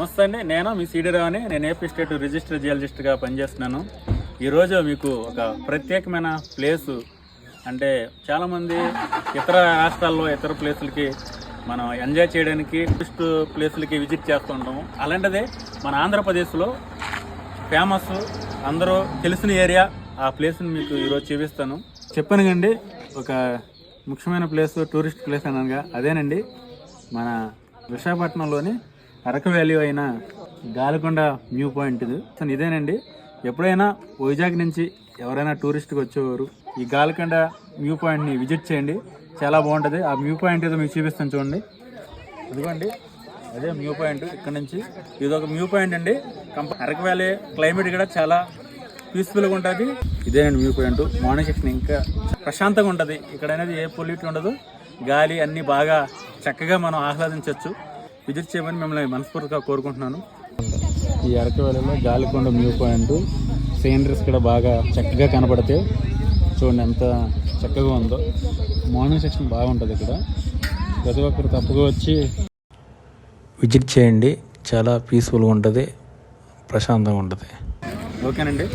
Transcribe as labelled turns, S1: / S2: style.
S1: నమస్తే అండి. నేను? మీ సీడీరావు అని నేను ఏపీ స్టేట్ రిజిస్టర్ జియాలజిస్ట్గా పనిచేస్తున్నాను. ఈరోజు మీకు ఒక ప్రత్యేకమైన ప్లేసు అంటే చాలామంది ఇతర రాష్ట్రాల్లో ఇతర ప్లేసులకి మనం ఎంజాయ్ చేయడానికి టూరిస్ట్ ప్లేసులకి విజిట్ చేస్తూ ఉంటాము అలాంటిదే మన ఆంధ్రప్రదేశ్లో ఫేమస్ అందరూ తెలిసిన ఏరియా ఆ ప్లేస్ని మీకు ఈరోజు చూపిస్తాను. చెప్పాను కండి ఒక ముఖ్యమైన ప్లేస్ టూరిస్ట్ ప్లేస్ అనగా అదేనండి మన విశాఖపట్నంలోని అరకు వ్యాలీ అయిన గాలికొండ వ్యూ పాయింట్ ఇది. అసలు ఇదేనండి. ఎప్పుడైనా వైజాగ్ నుంచి ఎవరైనా టూరిస్ట్కి వచ్చేవారు ఈ గాలికొండ వ్యూ పాయింట్ని విజిట్ చేయండి. చాలా బాగుంటుంది. ఆ వ్యూ పాయింట్ ఏదో మీకు చూపిస్తాను చూడండి. ఇదిగోండి. అదే వ్యూ పాయింట్ ఇక్కడ నుంచి. ఇది ఒక వ్యూ పాయింట్ అండి. అరకు వ్యాలీ క్లైమేట్ కూడా చాలా పీస్ఫుల్గా ఉంటుంది. ఇదేనండి వ్యూ పాయింట్. మార్నింగ్ సెక్షన్ ఇంకా ప్రశాంతంగా ఉంటుంది. ఇక్కడ అనేది ఏ పొల్యూట్ ఉండదు. గాలి అన్నీ బాగా చక్కగా మనం ఆహ్లాదించవచ్చు విజిట్ చేయమని మిమ్మల్ని మనస్ఫూర్తిగా కోరుకుంటున్నాను. ఈ అరకు వ్యాలీలో గాలికొండ వ్యూ పాయింట్. సీనరీస్ కూడా బాగా చక్కగా కనపడతాయి చూడండి ఎంత చక్కగా ఉందో. మార్నింగ్ సెక్షన్ బాగుంటుంది ఇక్కడ. ప్రతి ఒక్కరు తప్పగా వచ్చి
S2: విజిట్ చేయండి. చాలా పీస్ఫుల్గా ఉంటుంది. ప్రశాంతంగా ఉంటుంది.
S1: ఓకేనండి.